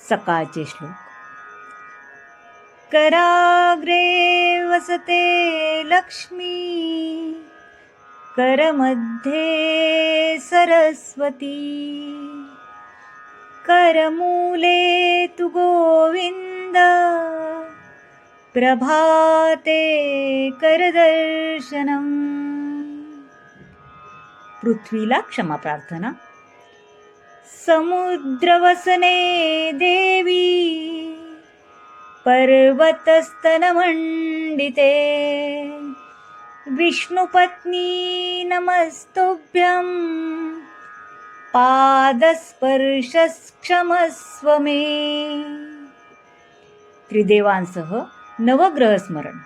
सकाळचे श्लोक. कराग्रे वसते लक्ष्मी करमध्ये सरस्वती करमूले तु गोविन्द प्रभाते करदर्शनम्. पृथ्वीला क्षमा प्रार्थना. समुद्रवसने देवी पर्वतस्तनमण्डिते। विष्णुपत्नी नमस्तुभ्यं। पादस्पर्शक्षमस्व मे त्रिदेवांसह नवग्रहस्मरण।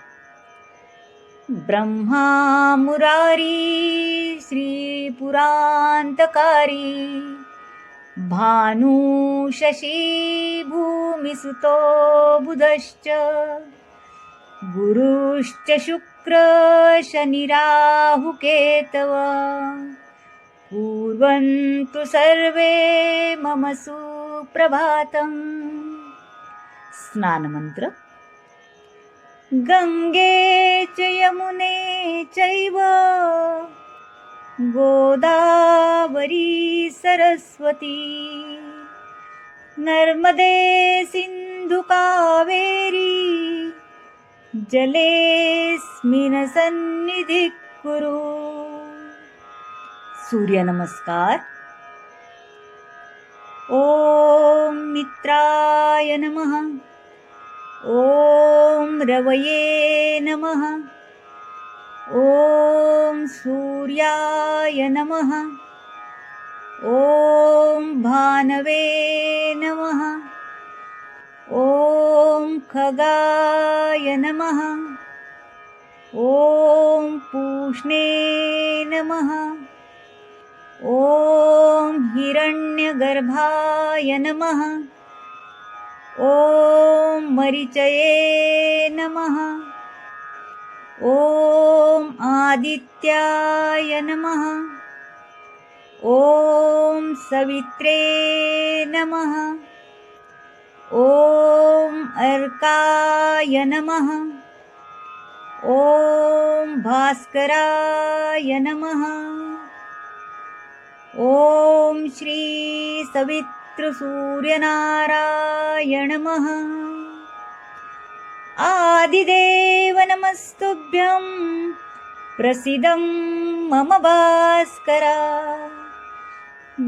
ब्रह्मा मुरारी श्रीपुरान्तकारी भानु शशी भूमिसुतो बुधश्च। गुरुश्च शुक्र शनिराहुकेतव कुर्वन्तु सर्वे मम सुप्रभातम्। स्नानमन्त्र। गङ्गे च यमुने चैव। गोदावरी सरस्वती। नर्मदे सिन्धु कावेरी। जलेऽस्मिन् सन्निधिः कुरु। सूर्यनमस्कार ॐ मित्राय नमः। ॐ रवये नमः। ॐ सूर्याय नमः भानवे नमः। ॐ खगाय नमः। ॐ पूष्णे नमः। ॐ हिरण्यगर्भाय नमः। ॐ मरिचये नमः। ॐ आदित्याय नमः। ॐ सवित्रे नमः। ॐ अर्काय नमः। ॐ भास्कराय नमः। ॐ श्री सवितृसूर्यनारायण नमः। आदिदेव नमस्तुभ्यं। प्रसिदं मम भास्करा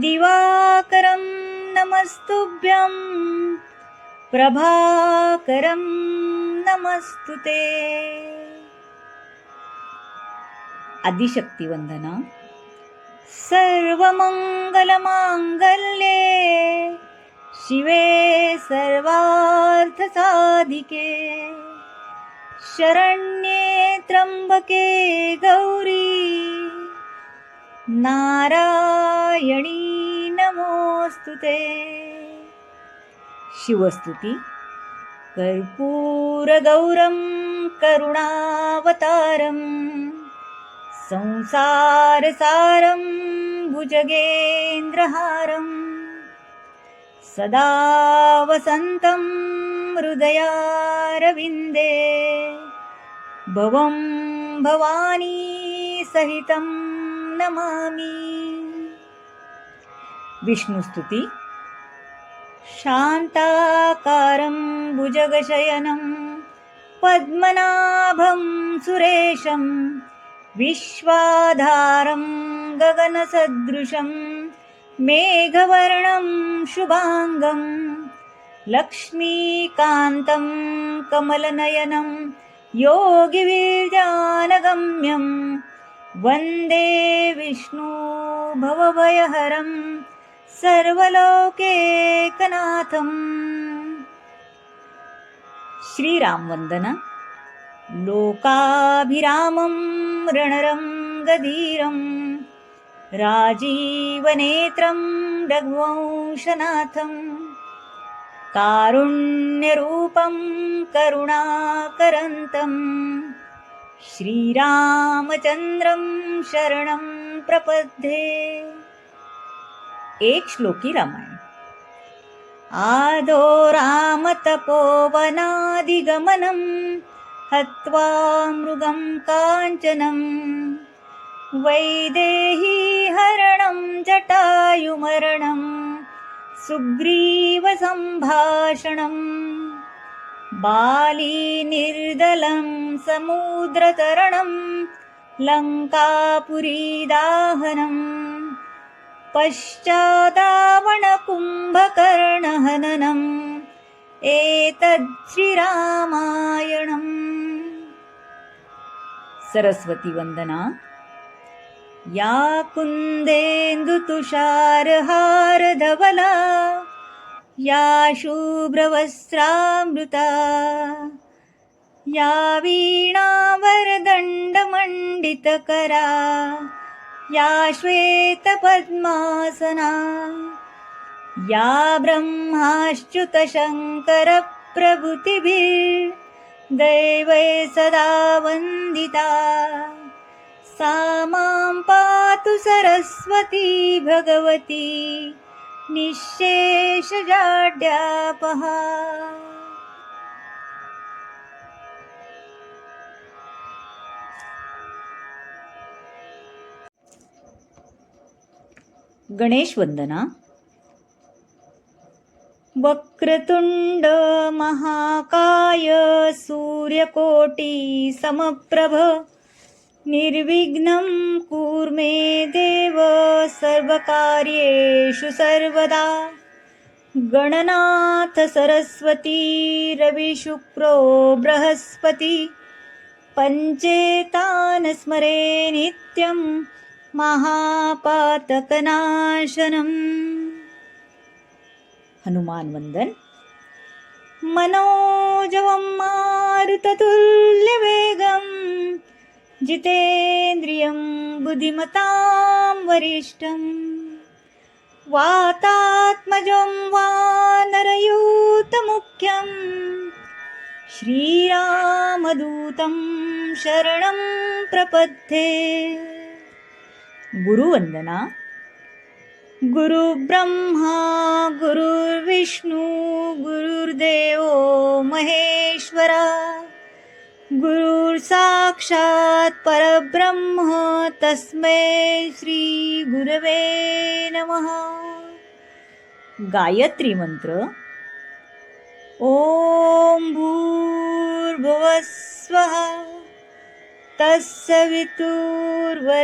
दिवाकरं नमस्तुभ्यं प्रभाकरं नमस्तु ते आदिशक्तिवंदना. सर्वमङ्गलमाङ्गल्ये शिवे सर्वार्थसाधिके. शरण्ये त्र्यम्बके गौरी. नारा नारायणी नमोऽस्तु ते। शिवस्तुती। कर्पूरगौरं करुणावतारम् संसारसारं भुजगेन्द्रहारम् सदा वसन्तं हृदयारविन्दे। भवं भवानी सहितं नमामि विष्णुस्तुति शान्ताकारं भुजगशयनं पद्मनाभं सुरेशं विश्वाधारं गगनसदृशं मेघवर्णं शुभाङ्गं लक्ष्मीकान्तं कमलनयनं योगिवीर्यानगम्यं वन्दे विष्णु भवभयहरम् सर्वलोकेकनाथम्। श्रीरामवन्दना लोकाभिरामं रणरङ्गधीरं राजीवनेत्रं रघुवंशनाथं कारुण्यरूपं करुणाकरन्तं श्रीरामचन्द्रं शरणं प्रपद्ये एक श्लोकी रामायण. आदो रामतपोवनादिगमनं हत्वा मृगं काञ्चनं. वैदेही हरणं जटायुमरणं सुग्रीवसम्भाषणम् बालीनिर्दलं समुद्रतरणं लङ्कापुरीदाहनम् पश्चादावणकुम्भकर्णहननम् एतच्छ्रीरामायणम्। सरस्वती वन्दना या कुन्देन्दुतुषारहारधवला। या शूभ्रवस्त्रामृता। या वीणावरदण्डमण्डितकरा। या श्वेतपद्मासना या ब्रह्माच्युतशङ्करप्रभृतिभिर्दैवै सदा वन्दिता। सा मां पातु सरस्वती भगवती निःशेषजाड्यापहा गणेश वंदना वक्रतुंड महाकाय सूर्यकोटी समप्रभ. निर्विघ्नं कूर्मे देव सर्वकार्येषु सर्वदा. गणनाथ सरस्वती रविशुक्रो बृहस्पति. पञ्चेतान् स्मरे नित्यं महापातकनाशनम्। हनुमान वंदन। मनोजवं मारुततुल्यवेगं जितेन्द्रियं बुद्धिमतां वरिष्ठं वातात्मजं वानरयूतमुख्यं श्रीरामदूतं शरणं प्रपद्ये गुरुवन्दना गुरुब्रह्मा गुरुर्विष्णू गुरुर्देवो महेश्वरा। गुरुर्साक्षात् परब्रह्म तस्मै श्री गुरवे नमः। गायत्री मंत्र। ॐ भूर्भुवः स्वः तत्सवितुर्वरे।